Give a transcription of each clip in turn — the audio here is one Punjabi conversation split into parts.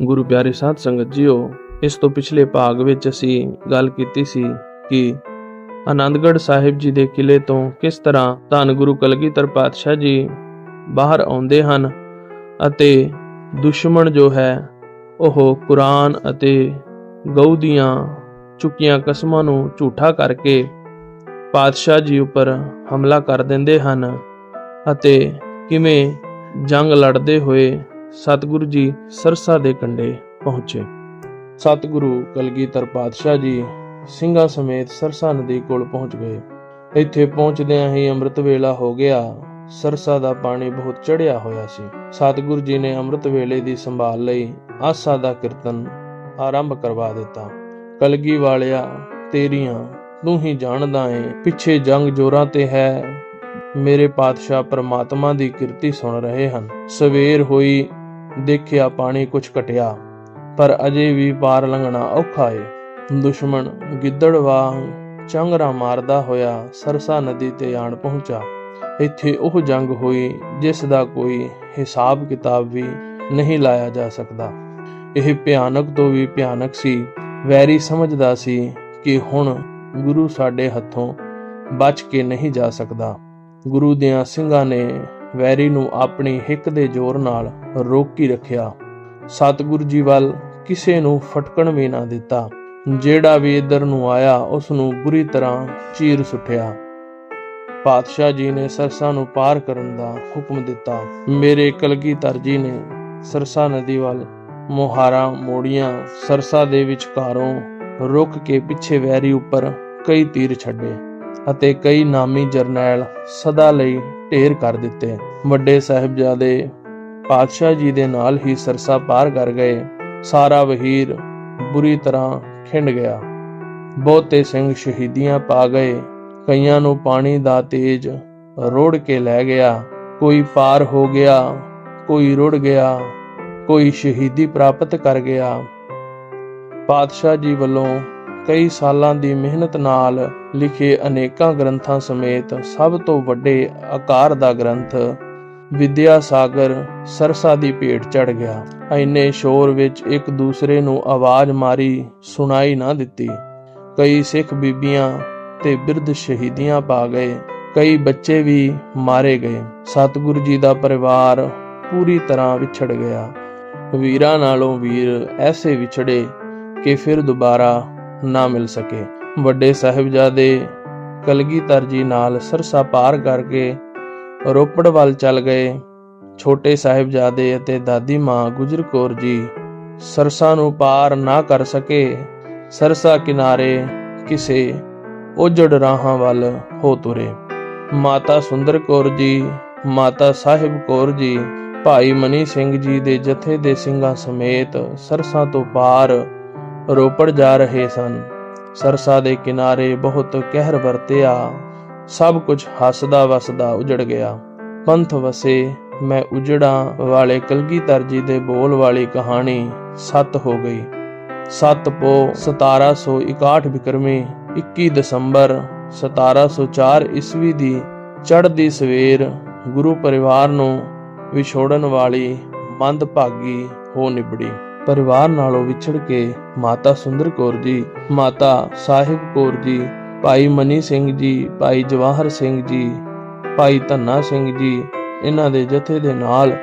ਗੁਰੂ ਪਿਆਰੇ ਸਾਧ ਸੰਗਤ ਜੀਓ, ਇਸ ਤੋਂ ਪਿਛਲੇ ਭਾਗ ਵਿੱਚ ਅਸੀਂ ਗੱਲ ਕੀਤੀ ਸੀ ਕਿ ਆਨੰਦਗੜ੍ਹ ਸਾਹਿਬ ਜੀ ਦੇ ਕਿਲੇ ਤੋਂ ਕਿਸ ਤਰ੍ਹਾਂ ਧੰਨ ਗੁਰੂ ਕਲਗੀਧਰ ਪਾਤਸ਼ਾਹ ਜੀ ਬਾਹਰ ਆਉਂਦੇ ਹਨ ਅਤੇ ਦੁਸ਼ਮਣ ਜੋ ਹੈ, ਉਹ ਕੁਰਾਨ ਅਤੇ ਗਊ ਦੀਆਂ ਚੁੱਕੀਆਂ ਕਸਮਾਂ ਨੂੰ ਝੂਠਾ ਕਰਕੇ ਪਾਤਸ਼ਾਹ ਜੀ ਉੱਪਰ ਹਮਲਾ ਕਰ ਦਿੰਦੇ ਹਨ ਅਤੇ ਕਿਵੇਂ ਜੰਗ ਲੜਦੇ ਹੋਏ ਸਤਿਗੁਰੂ ਜੀ ਸਰਸਾ ਦੇ ਕੰਢੇ ਪਹੁੰਚੇ। ਸਤਿਗੁਰੂ ਕਲਗੀਧਰ ਪਾਤਸ਼ਾਹ ਜੀ ਸਿੰਘਾਂ ਸਮੇਤ ਸਰਸਾ ਨਦੀ ਕੋਲ ਪਹੁੰਚ ਗਏ। ਇੱਥੇ ਪਹੁੰਚਦਿਆਂ ਹੀ ਅੰਮ੍ਰਿਤ ਵੇਲਾ ਹੋ ਗਿਆ। ਸਰਸਾ ਦਾ ਪਾਣੀ ਬਹੁਤ ਚੜਿਆ ਹੋਇਆ ਸੀ। ਸਤਿਗੁਰੂ ਜੀ ਨੇ ਅੰਮ੍ਰਿਤ ਵੇਲੇ ਦੀ ਸੰਭਾਲ ਲਈ ਆਸਾ ਦਾ ਕੀਰਤਨ ਆਰੰਭ ਕਰਵਾ ਦਿੱਤਾ। ਕਲਗੀ ਵਾਲਿਆ, ਤੇਰੀਆਂ ਤੂੰ ਹੀ ਜਾਣਦਾ ਏ, ਪਿੱਛੇ ਜੰਗ ਜੋਰਾਂ ਤੇ ਹੈ। ਮੇਰੇ ਪਾਤਸ਼ਾਹ ਪ੍ਰਮਾਤਮਾ ਦੀ ਕਿਰਤੀ ਸੁਣ ਰਹੇ ਹਨ। ਸਵੇਰ ਹੋਈ ਦੇਖਿਆ ਪਾਣੀ ਕੁਛ ਘਟਿਆ, ਪਰ ਅਜੇ ਵੀ ਪਾਰ ਲੰਘਣਾ ਔਖਾ ਏ। ਦੁਸ਼ਮਣ ਗਿੱਦੜ ਵਾਂਗ ਚੰਗਰਾ ਮਾਰਦਾ ਹੋਇਆ ਸਰਸਾ ਨਦੀ ਤੇ ਆਣ ਪਹੁੰਚਾ। ਇੱਥੇ ਉਹ ਜੰਗ ਹੋਈ ਜਿਸ ਦਾ ਕੋਈ ਹਿਸਾਬ ਕਿਤਾਬ ਵੀ ਨਹੀਂ ਲਾਇਆ ਜਾ ਸਕਦਾ। ਇਹ ਭਿਆਨਕ ਤੋਂ ਵੀ ਭਿਆਨਕ ਸੀ। ਵੈਰੀ ਸਮਝਦਾ ਸੀ ਕਿ ਹੁਣ ਗੁਰੂ ਸਾਡੇ ਹੱਥੋਂ ਬਚ ਕੇ ਨਹੀਂ ਜਾ ਸਕਦਾ। ਗੁਰੂ ਦਿਆਂ ਸਿੰਘਾਂ ਨੇ ਵੈਰੀ ਨੂੰ ਆਪਣੀ ਹਿੱਕ ਦੇ ਜ਼ੋਰ ਨਾਲ ਰੋਕੀ ਰੱਖਿਆ। ਸਤਿਗੁਰੂ ਜੀ ਵੱਲ ਕਿਸੇ ਨੂੰ ਫਟਕਣ ਵੀ ਨਾ ਦਿੱਤਾ। ਜਿਹੜਾ ਵੀ ਇਧਰ ਨੂੰ ਆਇਆ ਉਸ ਨੂੰ ਬੁਰੀ ਤਰ੍ਹਾਂ ਚੀਰ ਸੁੱਟਿਆ। ਪਾਤਸ਼ਾਹ ਜੀ ਨੇ ਸਰਸਾ ਨੂੰ ਪਾਰ ਕਰਨ ਦਾ ਹੁਕਮ ਦਿੱਤਾ। ਮੇਰੇ ਕਲਗੀਧਰ ਜੀ ਨੇ ਸਰਸਾ ਨਦੀ ਵੱਲ ਮੁਹਾਰਾ, ਮੋੜੀਆਂ, ਸਰਸਾ ਦੇ ਵਿਚਕਾਰੋਂ ਰੁਕ ਕੇ ਪਿੱਛੇ ਵੈਰੀ ਉੱਪਰ ਕਈ ਤੀਰ ਛੱਡੇ ਅਤੇ ਕਈ ਨਾਮੀ ਜਰਨੈਲ ਸਦਾ ਲਈ ਢੇਰ ਕਰ ਦਿੱਤੇ। ਵੱਡੇ ਸਾਹਿਬਜ਼ਾਦੇ ਪਾਤਸ਼ਾਹ ਜੀ ਦੇ ਨਾਲ ਹੀ ਸਰਸਾ ਪਾਰ ਕਰ ਗਏ। ਸਾਰਾ ਵਹੀਰ ਬੁਰੀ ਤਰ੍ਹਾਂ ਖਿੰਡ ਗਿਆ। ਬਹੁਤੇ ਸਿੰਘ ਸ਼ਹੀਦੀਆਂ ਪਾ ਗਏ। ਕਈਆਂ ਨੂੰ ਪਾਣੀ ਦਾ ਤੇਜ ਰੋੜ ਕੇ ਲੈ ਗਿਆ। ਕੋਈ ਪਾਰ ਹੋ ਗਿਆ, ਕੋਈ ਰੁੜ ਗਿਆ, ਕੋਈ ਸ਼ਹੀਦੀ ਪ੍ਰਾਪਤ ਕਰ ਗਿਆ। ਪਾਤਸ਼ਾਹ ਜੀ ਵੱਲੋਂ ਕਈ ਸਾਲਾਂ ਦੀ ਮਿਹਨਤ ਨਾਲ ਲਿਖੇ ਅਨੇਕਾਂ ਗ੍ਰੰਥਾਂ ਸਮੇਤ ਸਭ ਤੋਂ ਵੱਡੇ ਆਕਾਰ ਦਾ ਗ੍ਰੰਥ ਵਿਦਿਆ ਸਾਗਰ ਸਰਸਾ ਦੀ ਭੇਟ ਚੜ ਗਿਆ। ਐਨੇ ਸ਼ੋਰ ਵਿੱਚ ਇੱਕ ਦੂਸਰੇ ਨੂੰ ਆਵਾਜ਼ ਮਾਰੀ ਸੁਣਾਈ ਨਾ ਦਿੱਤੀ। ਕਈ ਸਿੱਖ ਬੀਬੀਆਂ ਤੇ ਬਿਰਧ ਸ਼ਹੀਦੀਆਂ ਪਾ ਗਏ। ਕਈ ਬੱਚੇ ਵੀ ਮਾਰੇ ਗਏ। ਸਤਿਗੁਰੂ ਜੀ ਦਾ ਪਰਿਵਾਰ ਪੂਰੀ ਤਰ੍ਹਾਂ ਵਿਛੜ ਗਿਆ। ਵੀਰਾਂ ਨਾਲੋਂ ਵੀਰ ਐਸੇ ਵਿਛੜੇ ਕਿ ਫਿਰ ਦੁਬਾਰਾ ਨਾ ਮਿਲ ਸਕੇ। ਵੱਡੇ ਸਾਹਿਬਜ਼ਾਦੇ ਕਲਗੀਧਰ ਜੀ ਨਾਲ ਸਰਸਾ ਪਾਰ ਕਰਕੇ ਰੋਪੜ ਵੱਲ ਚੱਲ ਗਏ। ਛੋਟੇ ਸਾਹਿਬਜ਼ਾਦੇ ਅਤੇ ਦਾਦੀ ਮਾਂ ਗੁਜਰ ਕੌਰ ਜੀ ਸਰਸਾ ਨੂੰ ਪਾਰ ਨਾ ਕਰ ਸਕੇ। ਸਰਸਾ ਕਿਨਾਰੇ ਕਿਸੇ ਉਜੜ ਰਾਹਾਂ ਵੱਲ ਹੋ ਤੁਰੇ। ਮਾਤਾ ਸੁੰਦਰ ਕੌਰ ਜੀ, ਮਾਤਾ ਸਾਹਿਬ ਕੌਰ ਜੀ, ਭਾਈ ਮਨੀ ਸਿੰਘ ਜੀ ਦੇ ਜਥੇ ਦੇ ਸਿੰਘਾਂ ਸਮੇਤ ਸਰਸਾ ਤੋਂ ਪਾਰ ਰੋਪੜ ਜਾ ਰਹੇ ਸਨ। ਸਰਸਾ ਦੇ ਕਿਨਾਰੇ ਬਹੁਤ ਕਹਿਰ ਵਰਤਿਆ। ਸਭ ਕੁਝ ਹੱਸਦਾ ਵਸਦਾ ਉਜੜ ਗਿਆ। ਪੰਥ ਵਸੇ, ਮੈਂ ਉਜੜਾਂ ਵਾਲੇ ਕਲਗੀਧਰ ਜੀ ਦੇ ਬੋਲ ਵਾਲੀ ਕਹਾਣੀ ਸੱਤ ਹੋ ਗਈ। ਸੱਤ ਪੋ 1761 ਬਿਕਰਮੀ 21 ਦਸੰਬਰ 1704 ਈਸਵੀ ਦੀ ਚੜ੍ਹਦੀ ਸਵੇਰ ਗੁਰੂ ਪਰਿਵਾਰ ਨੂੰ ਵਿਛੋੜਨ ਵਾਲੀ ਮੰਦਭਾਗੀ ਹੋ ਨਿਬੜੀ। ਪਰਿਵਾਰ ਨਾਲੋਂ ਵਿਛੜ ਕੇ ਮਾਤਾ ਸੁੰਦਰ ਕੌਰ ਜੀ, ਮਾਤਾ ਸਾਹਿਬ ਕੌਰ ਜੀ, ਭਾਈ ਮਨੀ ਸਿੰਘ ਜੀ, ਭਾਈ ਜਵਾਹਰ ਸਿੰਘ ਜੀ, ਭਾਈ ਧੰਨਾ ਸਿੰਘ ਜੀ, ਇਹਨਾਂ ਦੇ ਜਥੇ ਦੇ ਨਾਲ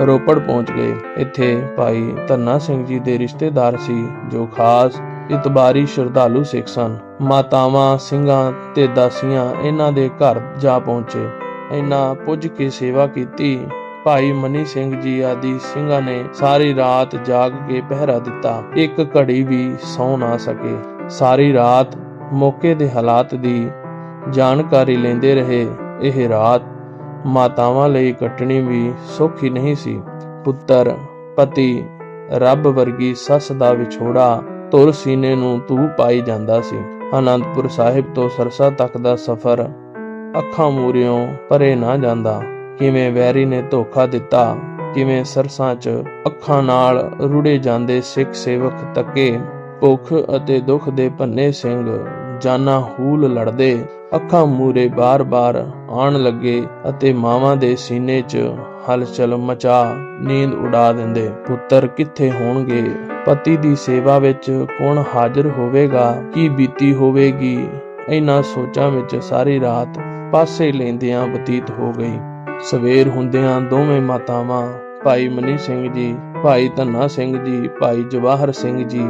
ਰੋਪੜ ਪਹੁੰਚ ਗਏ। ਇੱਥੇ ਭਾਈ ਧੰਨਾ ਸਿੰਘ ਜੀ ਦੇ ਰਿਸ਼ਤੇਦਾਰ ਸੀ, ਜੋ ਖਾਸ ਇਤਬਾਰੀ ਸ਼ਰਧਾਲੂ ਸਿੱਖ ਸਨ। ਮਾਤਾਵਾਂ, ਸਿੰਘਾਂ ਤੇ ਦਾਸੀਆਂ ਇਹਨਾਂ ਦੇ ਘਰ ਜਾ ਪਹੁੰਚੇ। ਇਹਨਾਂ ਪੁੱਜ ਕੇ ਸੇਵਾ ਕੀਤੀ। ਭਾਈ ਮਨੀ ਸਿੰਘ ਜੀ ਆਦਿ ਸਿੰਘਾਂ ਨੇ ਸਾਰੀ ਰਾਤ ਜਾਗ ਕੇ ਪਹਿਰਾ ਦਿੱਤਾ। ਇੱਕ ਘੜੀ ਵੀ ਸੌ ਨਾ ਸਕੇ। ਸਾਰੀ ਰਾਤ ਮੌਕੇ ਦੇ ਹਾਲਾਤ ਦੀ ਜਾਣਕਾਰੀ ਲੈਂਦੇ ਰਹੇ। ਇਹ ਰਾਤ ਮਾਤਾਵਾਂ ਲਈ ਕੱਟਣੀ ਵੀ ਸੌਖੀ ਨਹੀਂ ਸੀ। ਪੁੱਤਰ, ਪਤੀ, ਰੱਬ ਵਰਗੀ ਸੱਸ ਦਾ ਵਿਛੋੜਾ ਤੁਰ ਸੀਨੇ ਨੂੰ ਤੂ ਪਾਈ ਜਾਂਦਾ ਸੀ। ਆਨੰਦਪੁਰ ਸਾਹਿਬ ਤੋਂ ਸਰਸਾ ਤੱਕ ਦਾ ਸਫ਼ਰ ਅੱਖਾਂ ਮੂਰਿਓਂ ਪਰੇ ਨਾ ਜਾਂਦਾ। ਕਿਵੇਂ ਵੈਰੀ ਨੇ ਧੋਖਾ ਦਿੱਤਾ, ਕਿਵੇਂ ਸਰਸਾਂ 'ਚ ਅੱਖਾਂ ਨਾਲ ਰੁੜੇ ਜਾਂਦੇ ਸਿੱਖ ਸੇਵਕ ਤੱਕੇ, ਭੁੱਖ ਅਤੇ ਦੁੱਖ ਦੇ ਭੰਨੇ ਸਿੰਘ ਜਾਨਾ ਹੂਲ ਲੜਦੇ, ਅੱਖਾਂ ਮੂਰੇ ਬਾਰ-ਬਾਰ ਆਣ ਲੱਗੇ ਅਤੇ ਮਾਵਾਂ ਦੇ ਸੀਨੇ 'ਚ ਹਲਚਲ ਮਚਾ, ਨੀਂਦ ਉਡਾ ਦਿੰਦੇ। ਪੁੱਤਰ ਕਿੱਥੇ ਹੋਣਗੇ? ਪਤੀ ਦੀ ਸੇਵਾ ਵਿੱਚ ਕੌਣ ਹਾਜ਼ਰ ਹੋਵੇਗਾ? ਕੀ ਬੀਤੀ ਹੋਵੇਗੀ? ਇਹਨਾਂ ਸੋਚਾਂ ਵਿੱਚ ਸਾਰੀ ਰਾਤ ਪਾਸੇ ਲੈਂਦਿਆਂ ਬਤੀਤ ਹੋ ਗਈ। ਸਵੇਰ ਹੁੰਦਿਆਂ ਦੋਵੇਂ ਮਾਤਾਵਾਂ, ਭਾਈ ਮਨੀ ਸਿੰਘ ਜੀ, ਭਾਈ ਧੰਨਾ ਸਿੰਘ ਜੀ, ਭਾਈ ਜਵਾਹਰ ਸਿੰਘ ਜੀ,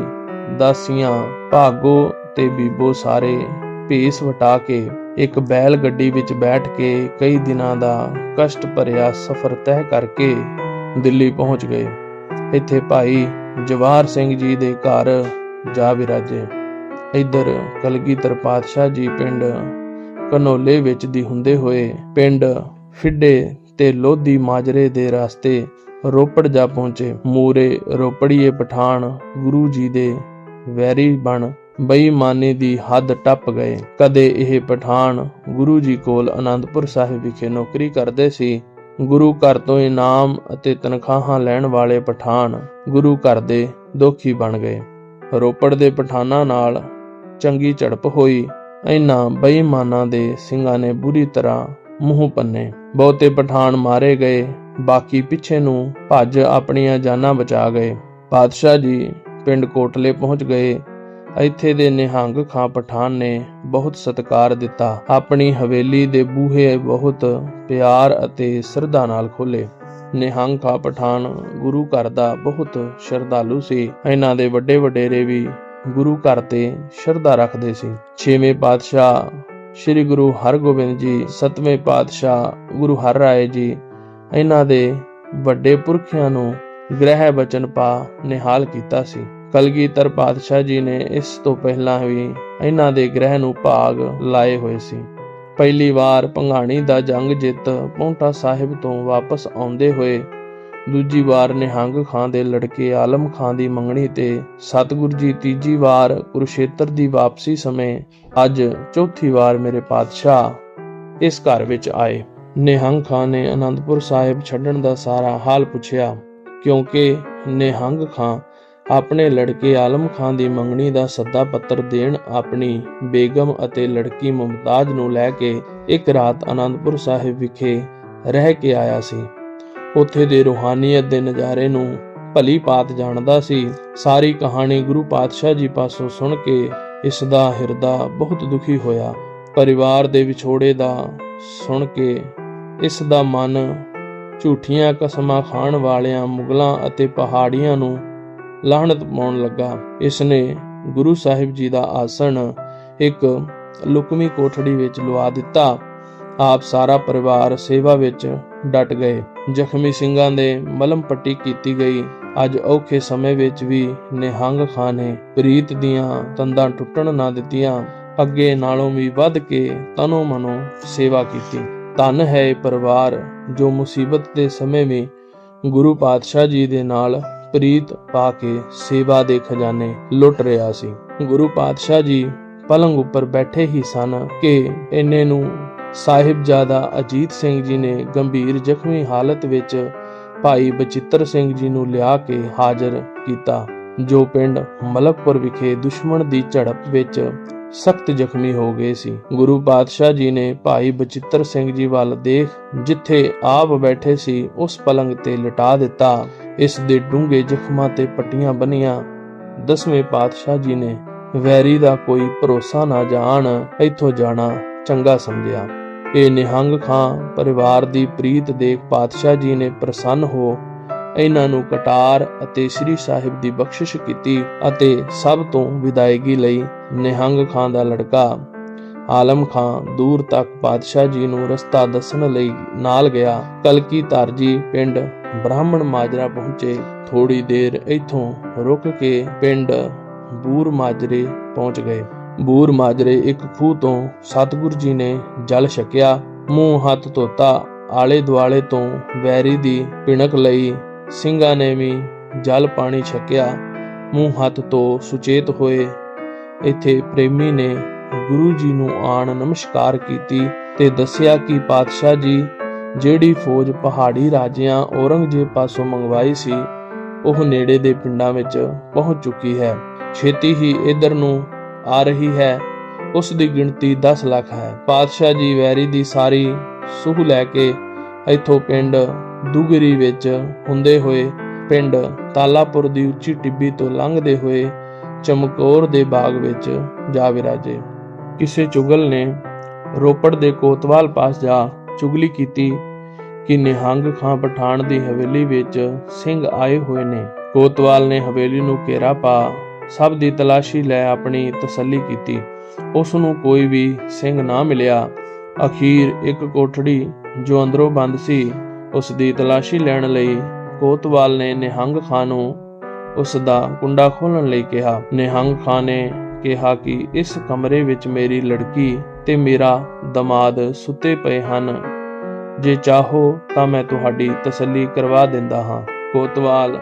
ਦਾਸੀਆਂ, ਭਾਗੋ ਤੇ ਬੀਬੋ ਸਾਰੇ ਭੇਸ ਵਟਾ ਕੇ ਇੱਕ ਬੈਲ ਗੱਡੀ ਵਿੱਚ ਬੈਠ ਕੇ ਕਈ ਦਿਨਾਂ ਦਾ ਕਸ਼ਟ ਭਰਿਆ ਸਫ਼ਰ ਤੈਅ ਕਰਕੇ ਦਿੱਲੀ ਪਹੁੰਚ ਗਏ। ਇੱਥੇ ਭਾਈ ਜਵਾਹਰ ਸਿੰਘ ਜੀ ਦੇ ਘਰ ਜਾ ਵਿਰਾਜੇ। ਇੱਧਰ ਕਲਗੀਧਰ ਪਾਤਸ਼ਾਹ ਜੀ ਪਿੰਡ ਕਨੋਲੇ ਵਿੱਚ ਦੀ ਹੁੰਦੇ ਹੋਏ ਪਿੰਡ ਫਿੱਡੇ ਤੇ ਲੋਧੀ ਮਾਜਰੇ ਦੇ ਰਸਤੇ ਰੋਪੜ ਜਾ ਪਹੁੰਚੇ। ਮੂਰੇ ਰੋਪੜੀਏ ਪਠਾਨ ਗੁਰੂ ਜੀ ਦੇ ਵੈਰੀ ਬਣ ਬੇਈਮਾਨੀ ਦੀ ਹੱਦ ਟੱਪ ਗਏ। ਕਦੇ ਇਹ ਪਠਾਨ ਗੁਰੂ ਜੀ ਕੋਲ ਆਨੰਦਪੁਰ ਸਾਹਿਬ ਵਿਖੇ ਨੌਕਰੀ ਕਰਦੇ ਸੀ। ਗੁਰੂ ਘਰ ਤੋਂ ਇਨਾਮ ਅਤੇ ਤਨਖਾਹਾਂ ਲੈਣ ਵਾਲੇ ਪਠਾਨ ਗੁਰੂ ਘਰ ਦੇ ਦੋਖੀ ਬਣ ਗਏ। ਰੋਪੜ ਦੇ ਪਠਾਨਾਂ ਨਾਲ ਚੰਗੀ ਝੜਪ ਹੋਈ। ਇਹਨਾਂ ਬੇਈਮਾਨਾਂ ਦੇ ਸਿੰਘਾਂ ਨੇ ਬੁਰੀ ਤਰ੍ਹਾਂ ਮੂੰਹ ਪੰਨੇ। ਬਹੁਤੇ ਪਠਾਨ ਮਾਰੇ ਗਏ, ਬਾਕੀ ਪਿੱਛੇ ਨੂੰ ਭੱਜ ਆਪਣੀਆਂ ਜਾਨਾਂ ਬਚਾ ਗਏ। ਪਾਤਸ਼ਾਹ ਜੀ ਪਿੰਡ ਕੋਟਲੇ ਪਹੁੰਚ ਗਏ। ਇੱਥੇ ਦੇ ਨਿਹੰਗ ਖਾਂ ਪਠਾਨ ਨੇ ਬਹੁਤ ਸਤਿਕਾਰ ਦਿੱਤਾ। ਆਪਣੀ ਹਵੇਲੀ ਦੇ ਬੂਹੇ ਬਹੁਤ ਪਿਆਰ ਅਤੇ ਸ਼ਰਧਾ ਨਾਲ ਖੋਲੇ ਨਿਹੰਗ ਖਾਂ ਪਠਾਨ ਗੁਰੂ ਘਰ ਦਾ ਬਹੁਤ ਸ਼ਰਧਾਲੂ ਸੀ। ਇਹਨਾਂ ਦੇ ਵੱਡੇ ਵਡੇਰੇ ਵੀ ਗੁਰੂ ਘਰ ਤੇ ਸ਼ਰਧਾ ਰੱਖਦੇ ਸੀ। ਛੇਵੇਂ ਪਾਤਸ਼ਾਹ ਸ੍ਰੀ ਗੁਰੂ ਹਰਗੋਬਿੰਦ ਜੀ, ਸਤਵੇਂ ਪਾਤਸ਼ਾਹ, ਗੁਰੂ ਹਰ ਰਾਏ ਜੀ, ਇਹਨਾਂ ਦੇ ਵੱਡੇ ਪੁਰਖਿਆਂ ਨੂੰ ਗ੍ਰਹਿ ਬਚਨ ਪਾ ਨਿਹਾਲ ਕੀਤਾ ਸੀ। ਕਲਗੀਧਰ ਪਾਤਸ਼ਾਹ ਜੀ ਨੇ ਇਸ ਤੋਂ ਪਹਿਲਾਂ ਵੀ ਇਹਨਾਂ ਦੇ ਗ੍ਰਹਿ ਨੂੰ ਭਾਗ ਲਾਏ ਹੋਏ ਸੀ। ਪਹਿਲੀ ਵਾਰ ਭੰਗਾਣੀ ਦਾ ਜੰਗ ਜਿੱਤ ਪੌਂਟਾ ਸਾਹਿਬ ਤੋਂ ਵਾਪਸ ਆਉਂਦੇ ਹੋਏ ਦੂਜੀ ਵਾਰ ਨਿਹੰਗ ਖਾਂ ਦੇ ਲੜਕੇ ਆਲਮ ਖਾਂ ਦੀ ਮੰਗਣੀ ਤੇ ਸਤਿਗੁਰੂ ਜੀ ਤੀਜੀ ਵਾਰ ਕੁਰਸ਼ੇਤਰ ਦੀ ਵਾਪਸੀ ਸਮੇਂ ਅੱਜ ਚੌਥੀ ਵਾਰ ਮੇਰੇ ਪਾਤਸ਼ਾਹ ਇਸ ਘਰ ਵਿੱਚ ਆਏ। ਨਿਹੰਗ ਖਾਂ ਨੇ ਅਨੰਦਪੁਰ ਸਾਹਿਬ ਛੱਡਣ ਦਾ ਸਾਰਾ ਹਾਲ ਪੁੱਛਿਆ, ਕਿਉਂਕਿ ਨਿਹੰਗ ਖਾਂ ਆਪਣੇ ਲੜਕੇ ਆਲਮ ਖਾਂ ਦੀ ਮੰਗਣੀ ਦਾ ਸੱਦਾ ਪੱਤਰ ਦੇਣ ਆਪਣੀ ਬੇਗਮ ਅਤੇ ਲੜਕੀ ਮੁਮਤਾਜ਼ ਨੂੰ ਲੈ ਕੇ ਇੱਕ ਰਾਤ ਅਨੰਦਪੁਰ ਸਾਹਿਬ ਵਿਖੇ ਰਹਿ ਕੇ ਆਇਆ ਸੀ। ਉੱਥੇ ਦੇ ਰੂਹਾਨੀਅਤ ਦੇ ਨਜ਼ਾਰੇ ਨੂੰ ਭਲੀ ਪਾਤ ਜਾਣਦਾ ਸੀ। ਸਾਰੀ ਕਹਾਣੀ ਗੁਰੂ ਪਾਤਸ਼ਾਹ ਜੀ ਪਾਸੋਂ ਸੁਣ ਕੇ ਇਸ ਦਾ ਹਿਰਦਾ ਬਹੁਤ ਦੁਖੀ ਹੋਇਆ। ਪਰਿਵਾਰ ਦੇ ਵਿਛੋੜੇ ਦਾ ਸੁਣ ਕੇ ਇਸ ਦਾ ਮਨ ਝੂਠੀਆਂ ਕਸਮਾਂ ਖਾਣ ਵਾਲਿਆਂ, ਮੁਗਲਾਂ ਅਤੇ ਪਹਾੜੀਆਂ ਨੂੰ ਲਾਹਣਤ ਪਾਉਣ ਲੱਗਾ। ਇਸ ਨੇ ਗੁਰੂ ਸਾਹਿਬ ਜੀ ਦਾ ਆਸਣ ਇੱਕ ਲੁਕਮੀ ਕੋਠੜੀ ਵਿੱਚ ਲਵਾ ਦਿੱਤਾ। ਆਪ ਸਾਰਾ ਪਰਿਵਾਰ ਸੇਵਾ ਵਿੱਚ ਡਟ ਗਏ। ਜ਼ਖਮੀ ਸਿੰਘਾਂ ਦੇ ਮਲਮ ਪੱਟੀ ਕੀਤੀ ਗਈ। ਅੱਜ ਔਖੇ ਸਮੇਂ ਵਿੱਚ ਵੀ ਨਿਹੰਗ ਖਾਂ ਨੇ ਪ੍ਰੀਤ ਦੀਆਂ ਤੰਦਾਂ ਟੁੱਟਣ ਨਾ ਦਿੱਤੀਆਂ। ਅੱਗੇ ਨਾਲੋਂ ਵੀ ਵੱਧ ਕੇ ਤਨੋ ਮਨੋ ਸੇਵਾ ਕੀਤੀ। ਧੰਨ ਹੈ ਪਰਿਵਾਰ ਜੋ ਮੁਸੀਬਤ ਦੇ ਸਮੇਂ ਵੀ ਗੁਰੂ ਪਾਤਸ਼ਾਹ ਜੀ ਦੇ ਨਾਲ ਪ੍ਰੀਤ ਪਾ ਕੇ ਸੇਵਾ ਦੇ ਖਜ਼ਾਨੇ ਲੁੱਟ ਰਿਹਾ ਸੀ। ਗੁਰੂ ਪਾਤਸ਼ਾਹ ਜੀ ਪਲੰਗ ਉੱਪਰ ਬੈਠੇ ਹੀ ਸਨ ਕਿ ਇੰਨੇ ਨੂੰ ਸਾਹਿਬਜ਼ਾਦਾ ਅਜੀਤ ਸਿੰਘ ਜੀ ਨੇ ਗੰਭੀਰ ਜ਼ਖਮੀ ਹਾਲਤ ਵਿੱਚ ਭਾਈ ਬਚਿੱਤਰ ਸਿੰਘ ਜੀ ਨੂੰ ਲਿਆ ਕੇ ਹਾਜ਼ਰ ਕੀਤਾ, ਜੋ ਪਿੰਡ ਮਲਕਪੁਰ ਵਿਖੇ ਦੁਸ਼ਮਣ ਦੀ ਝੜਪ ਵਿੱਚ ਸਖਤ ਜ਼ਖਮੀ ਹੋ ਗਏ ਸੀ। ਗੁਰੂ ਪਾਤਸ਼ਾਹ ਜੀ ਨੇ ਭਾਈ ਬਚਿੱਤਰ ਸਿੰਘ ਜੀ ਵੱਲ ਦੇਖ, ਜਿੱਥੇ ਆਪ ਬੈਠੇ ਸੀ, ਉਸ ਪਲੰਗ ਤੇ ਲਟਾ ਦਿੱਤਾ। ਇਸ ਦੇ ਡੂੰਘੇ ਜ਼ਖਮਾਂ ਤੇ ਪੱਟੀਆਂ ਬੰਨੀਆਂ। ਦਸਵੇਂ ਪਾਤਸ਼ਾਹ ਜੀ ਨੇ ਵੈਰੀ ਦਾ ਕੋਈ ਭਰੋਸਾ ਨਾ ਜਾਣ, ਇੱਥੋਂ ਜਾਣਾ ਚੰਗਾ ਸਮਝਿਆ। ਇਹ ਨਿਹੰਗ ਖਾਂ, ਪਰਿਵਾਰ ਦੀ ਪ੍ਰੀਤ ਦੇਖ ਪਾਤਸ਼ਾਹ ਜੀ ਨੇ ਪ੍ਰਸੰਨ ਹੋ, ਇਹਨਾਂ ਨੂੰ ਕਟਾਰ ਅਤੇ ਸ੍ਰੀ ਸਾਹਿਬ ਦੀ ਬਖਸ਼ਿਸ਼ ਕੀਤੀ ਅਤੇ ਸਭ ਤੋਂ ਵਿਦਾਇਗੀ ਲਈ ਨਿਹੰਗ ਖਾਂ ਦਾ ਲੜਕਾ ਆਲਮ ਖਾਂ ਦੂਰ ਤੱਕ ਪਾਤਸ਼ਾਹ ਜੀ ਨੂੰ ਰਸਤਾ ਦੱਸਣ ਲਈ ਨਾਲ ਗਿਆ। ਕਲਕੀ ਜੀ ਪਿੰਡ ਬ੍ਰਾਹਮਣ ਮਾਜਰਾ ਪਹੁੰਚੇ। ਥੋੜੀ ਦੇਰ ਇੱਥੋਂ ਰੁਕ ਕੇ ਪਿੰਡ ਬੂਰ ਮਾਜਰੇ ਪਹੁੰਚ ਗਏ। ਬੂਰ ਮਾਜਰੇ ਇੱਕ ਖੂਹ ਤੋਂ ਸਤਿਗੁਰ ਜੀ ਨੇ ਜਲ ਛਕਿਆ, ਮੂੰਹ ਹੱਥ ਧੋਤਾ, ਆਲੇ ਦੁਆਲੇ ਤੋਂ ਵੈਰੀ ਦੀ ਪਿਣਕ ਲਈ ਸਿੰਘਾਂ ਨੇ ਵੀ ਜਲ ਪਾਣੀ ਛਕਿਆ, ਮੂੰਹ ਹੱਥ ਧੋ ਸੁਚੇਤ ਹੋਏ। ਇੱਥੇ ਪ੍ਰੇਮੀ ਨੇ ਗੁਰੂ ਜੀ ਨੂੰ ਆਣ ਨਮਸਕਾਰ ਕੀਤੀ ਤੇ ਦੱਸਿਆ ਕਿ ਪਾਤਸ਼ਾਹ ਜੀ, ਜਿਹੜੀ ਫੌਜ ਪਹਾੜੀ ਰਾਜਿਆਂ ਔਰੰਗਜ਼ੇਬ ਪਾਸੋਂ ਮੰਗਵਾਈ ਸੀ, ਉਹ ਨੇੜੇ ਦੇ ਪਿੰਡਾਂ ਵਿੱਚ ਪਹੁੰਚ ਚੁੱਕੀ ਹੈ। ਛੇਤੀ ਹੀ ਇਧਰ ਨੂੰ ਆ ਰਹੀ ਹੈ। ਉਸ ਦੀ ਗਿਣਤੀ 10 ਲੱਖ ਹੈ। ਪਾਤਸ਼ਾਹ ਜੀ ਵੈਰੀ ਦੀ ਸਾਰੀ ਸੂਹ ਲੈ ਕੇ ਇੱਥੋਂ ਪਿੰਡ ਦੁਗਰੀ ਵਿੱਚ ਹੁੰਦੇ ਹੋਏ ਪਿੰਡ ਤਾਲਾਪੁਰ ਦੀ ਉੱਚੀ ਟਿੱਬੀ ਤੋਂ ਲੰਘਦੇ ਹੋਏ ਚਮਕੌਰ ਦੇ ਬਾਗ ਵਿੱਚ ਜਾ ਵਿਰਾਜੇ। ਕਿਸੇ ਚੁਗਲ ਨੇ ਰੋਪੜ ਦੇ ਕੋਤਵਾਲ ਪਾਸ ਜਾ ਚੁਗਲੀ ਕੀਤੀ ਕਿ ਨਿਹੰਗ ਖਾਂ ਪਠਾਨ ਦੀ ਹਵੇਲੀ ਵਿੱਚ ਸਿੰਘ ਆਏ ਹੋਏ ਨੇ। ਕੋਤਵਾਲ ਨੇ ਹਵੇਲੀ ਨੂੰ ਘੇਰਾ ਪਾ ਸਭ ਦੀ ਤਲਾਸ਼ੀ ਲੈ ਆਪਣੀ ਤਸੱਲੀ ਕੀਤੀ। ਉਸ ਨੂੰ ਕੋਈ ਵੀ ਸਿੰਘ ਨਾ ਮਿਲਿਆ। ਅਖੀਰ ਇੱਕ ਕੋਠੜੀ ਜੋ ਅੰਦਰੋਂ ਬੰਦ ਸੀ ਉਸ ਦੀ ਤਲਾਸ਼ੀ ਲੈਣ ਲਈ ਕੋਤਵਾਲ ਨੇ ਨਿਹੰਗ ਖਾਂ ਨੂੰ ਉਸ ਦਾ ਕੁੰਡਾ ਖੋਲਣ ਲਈ ਕਿਹਾ। ਨਿਹੰਗ ਖਾਂ ਨੇ ਕਿਹਾ ਕਿ ਇਸ ਕਮਰੇ ਵਿੱਚ ਮੇਰੀ ਲੜਕੀ ਤੇ ਮੇਰਾ ਦਮਾਦ ਸੁੱਤੇ ਪਏ ਹਨ। ਜੇ ਚਾਹੋ ਤਾਂ ਮੈਂ ਤੁਹਾਡੀ ਤਸੱਲੀ ਕਰਵਾ ਦਿੰਦਾ ਹਾਂ। ਕੋਤਵਾਲ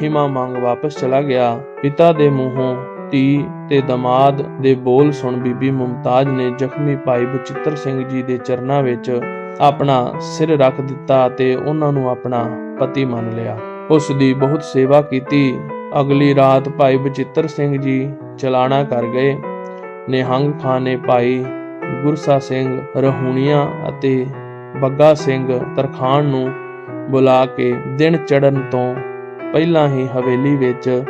ਖਿਮਾ ਮੰਗ ਵਾਪਸ ਚਲਾ ਗਿਆ। ਪਿਤਾ ਦੇ ਮੂੰਹੋਂ ਧੀ ਤੇ ਦਮਾਦ ਦੇ ਬੋਲ ਸੁਣ ਬੀਬੀ ਮੁਮਤਾਜ ਨੇ ਜ਼ਖਮੀ ਭਾਈ ਬਚਿੱਤਰ ਸਿੰਘ ਜੀ ਦੇ ਚਰਨਾਂ ਵਿੱਚ ਆਪਣਾ ਸਿਰ ਰੱਖ ਦਿੱਤਾ ਤੇ ਉਹਨਾਂ ਨੂੰ ਆਪਣਾ ਪਤੀ ਮੰਨ ਲਿਆ। ਉਸ ਦੀ ਬਹੁਤ ਸੇਵਾ ਕੀਤੀ। ਅਗਲੀ ਰਾਤ ਭਾਈ ਬਚਿੱਤਰ ਸਿੰਘ ਜੀ ਚਲਾਣਾ ਕਰ ਗਏ। ਨਿਹੰਗ ਖਾਨ ਨੇ ਭਾਈ ਗੁਰਸਾ ਸਿੰਘ, ਰਹੂਣੀਆਂ ਅਤੇ ਬੱਗਾ ਸਿੰਘ ਤਰਖਾਨ ਨੂੰ ਬੁਲਾ ਕੇ ਦਿਨ ਚੜਨ ਤੋਂ ਪਹਿਲਾਂ ਹੀ ਹਵੇਲੀ ਵਿੱਚ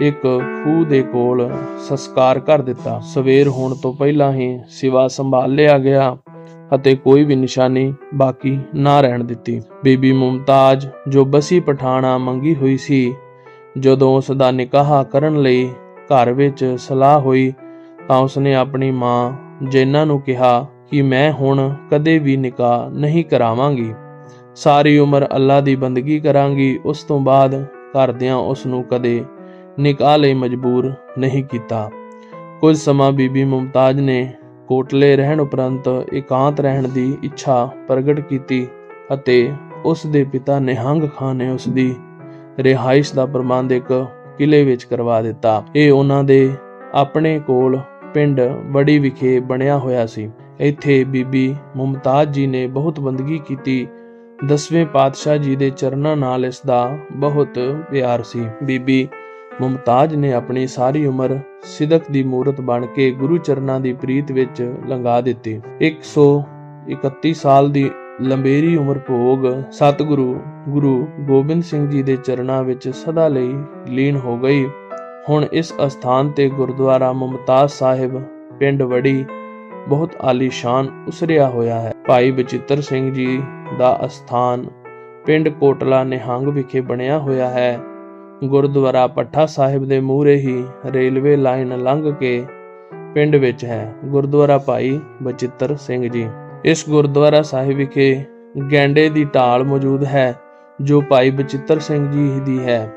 ਇੱਕ ਖੂਹ ਦੇ ਕੋਲ ਸੰਸਕਾਰ ਕਰ ਦਿੱਤਾ। ਸਵੇਰ ਹੋਣ ਤੋਂ ਪਹਿਲਾਂ ਹੀ ਸਿਵਾ ਸੰਭਾਲ ਲਿਆ ਗਿਆ ਅਤੇ ਕੋਈ ਵੀ ਨਿਸ਼ਾਨੀ ਬਾਕੀ ਨਾ ਰਹਿਣ ਦਿੱਤੀ। ਬੀਬੀ ਮੁਮਤਾਜ, ਜੋ ਬਸੀ ਪਠਾਣਾ ਮੰਗੀ ਹੋਈ ਸੀ, ਜਦੋਂ ਉਸ ਦਾ ਨਿਕਾਹ ਕਰਨ ਲਈ ਘਰ ਵਿੱਚ ਸਲਾਹ ਹੋਈ, ਤਾਂ ਉਸਨੇ ਆਪਣੀ ਮਾਂ ਜੈਨਾ ਨੂੰ ਕਿਹਾ ਕਿ ਮੈਂ ਹੁਣ ਕਦੇ ਵੀ ਨਿਕਾਹ ਨਹੀਂ ਕਰਾਵਾਂਗੀ। ਸਾਰੀ ਉਮਰ ਅੱਲਾ ਦੀ ਬੰਦਗੀ ਕਰਾਂਗੀ, ਉਸ ਤੋਂ ਬਾਅਦ ਘਰਦਿਆਂ ਉਸ ਨੂੰ ਕਦੇ ਨਿਕਾਹ ਲਈ ਮਜਬੂਰ ਨਹੀਂ ਕੀਤਾ। ਕੁਝ ਸਮਾਂ ਬੀਬੀ ਮੁਮਤਾਜ ਨੇ ਕੋਟਲੇ ਰਹਿਣ ਉਪਰੰਤ ਇਕਾਂਤ ਰਹਿਣ ਦੀ ਇੱਛਾ ਪ੍ਰਗਟ ਕੀਤੀ ਅਤੇ ਉਸ ਦੇ ਪਿਤਾ ਨਿਹੰਗ ਖਾਨ ਨੇ ਉਸ ਦੀ ਰਿਹਾਇਸ਼ ਦਾ ਪ੍ਰਬੰਧ ਇੱਕ ਕਿਲੇ ਵਿੱਚ ਕਰਵਾ ਦਿੱਤਾ। ਇਹ ਉਹਨਾਂ ਦੇ ਆਪਣੇ ਕੋਲ ਪਿੰਡ ਬੜੀ ਵਿਖੇ ਬਣਿਆ ਹੋਇਆ ਸੀ। ਇੱਥੇ ਬੀਬੀ ਮੁਮਤਾਜ ਜੀ ਨੇ ਬਹੁਤ ਬੰਦਗੀ ਕੀਤੀ ਦਸਵੇਂ ਪਾਤਸ਼ਾਹ ਜੀ ਦੇ ਚਰਨਾਂ ਨਾਲ ਇਸ ਦਾ ਬਹੁਤ ਪਿਆਰ ਸੀ। ਬੀਬੀ ਮੁਮਤਾਜ ਨੇ ਆਪਣੀ ਸਾਰੀ ਉਮਰ ਸਿਦਕ ਦੀ ਮੂਰਤ ਬਣ ਕੇ ਗੁਰੂ ਚਰਨਾਂ ਦੀ ਪ੍ਰੀਤ ਵਿੱਚ ਲੰਘਾ ਦਿੱਤੀ। 131 ਸਾਲ ਦੀ ਲੰਬੇਰੀ ਉਮਰ ਭੋਗ ਸਤਿਗੁਰੂ ਗੁਰੂ ਗੋਬਿੰਦ ਸਿੰਘ ਜੀ ਦੇ ਚਰਨਾਂ ਵਿੱਚ ਸਦਾ ਲਈ ਲੀਨ ਹੋ ਗਈ। ਹੁਣ ਇਸ ਅਸਥਾਨ ਤੇ ਗੁਰਦੁਆਰਾ ਮੁਮਤਾਜ਼ ਸਾਹਿਬ ਪਿੰਡ ਵੜੀ ਬਹੁਤ ਆਲੀਸ਼ਾਨ ਉਸਰਿਆ ਹੋਇਆ ਹੈ। ਭਾਈ ਬਚਿੱਤਰ ਸਿੰਘ ਜੀ ਦਾ ਅਸਥਾਨ ਪਿੰਡ ਕੋਟਲਾ ਨਿਹੰਗ ਵਿਖੇ ਬਣਿਆ ਹੋਇਆ ਹੈ। ਗੁਰਦੁਆਰਾ ਪੱਠਾ ਸਾਹਿਬ ਦੇ ਮੂਹਰੇ ਹੀ ਰੇਲਵੇ ਲਾਈਨ ਲੰਘ ਕੇ ਪਿੰਡ ਵਿੱਚ ਹੈ। ਗੁਰਦੁਆਰਾ ਭਾਈ ਬਚਿੱਤਰ ਸਿੰਘ ਜੀ। ਇਸ ਗੁਰਦੁਆਰਾ ਸਾਹਿਬ ਵਿਖੇ ਗੈਂਡੇ ਦੀ ਢਾਲ ਮੌਜੂਦ ਹੈ, ਜੋ ਭਾਈ ਬਚਿੱਤਰ ਸਿੰਘ ਜੀ ਦੀ ਹੈ।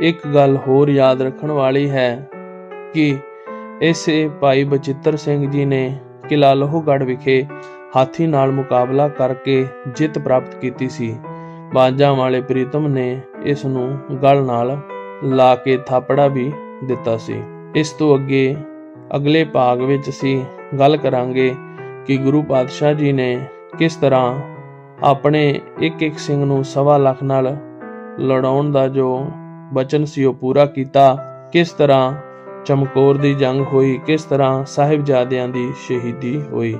ਇੱਕ ਗੱਲ ਹੋਰ ਯਾਦ ਰੱਖਣ ਵਾਲੀ ਹੈ ਕਿ ਇਸੇ ਭਾਈ ਬਚਿੱਤਰ ਸਿੰਘ ਜੀ ਨੇ ਕਿਲਾ ਲੋਹਗੜ੍ਹ ਵਿਖੇ ਹਾਥੀ ਨਾਲ ਮੁਕਾਬਲਾ ਕਰਕੇ ਜਿੱਤ ਪ੍ਰਾਪਤ ਕੀਤੀ ਸੀ। ਬਾਜਾਂ ਵਾਲੇ ਪ੍ਰੀਤਮ ਨੇ ਇਸ ਨੂੰ ਗਲ ਨਾਲ ਲਾ ਕੇ ਥਾਪੜਾ ਵੀ ਦਿੱਤਾ ਸੀ। ਇਸ ਤੋਂ ਅੱਗੇ ਅਗਲੇ ਭਾਗ ਵਿੱਚ ਅਸੀਂ ਗੱਲ ਕਰਾਂਗੇ ਕਿ ਗੁਰੂ ਪਾਤਸ਼ਾਹ ਜੀ ਨੇ ਕਿਸ ਤਰ੍ਹਾਂ ਆਪਣੇ ਇੱਕ ਇੱਕ ਸਿੰਘ ਨੂੰ ਸਵਾ ਲੱਖ ਨਾਲ ਲੜਾਉਣ ਦਾ ਜੋ ਬਚਨ ਸੀ ਉਹ ਪੂਰਾ ਕੀਤਾ, ਕਿਸ ਤਰ੍ਹਾਂ ਚਮਕੌਰ ਦੀ ਜੰਗ ਹੋਈ, ਕਿਸ ਤਰ੍ਹਾਂ ਸਾਹਿਬਜ਼ਾਦਿਆਂ ਦੀ ਸ਼ਹੀਦੀ ਹੋਈ।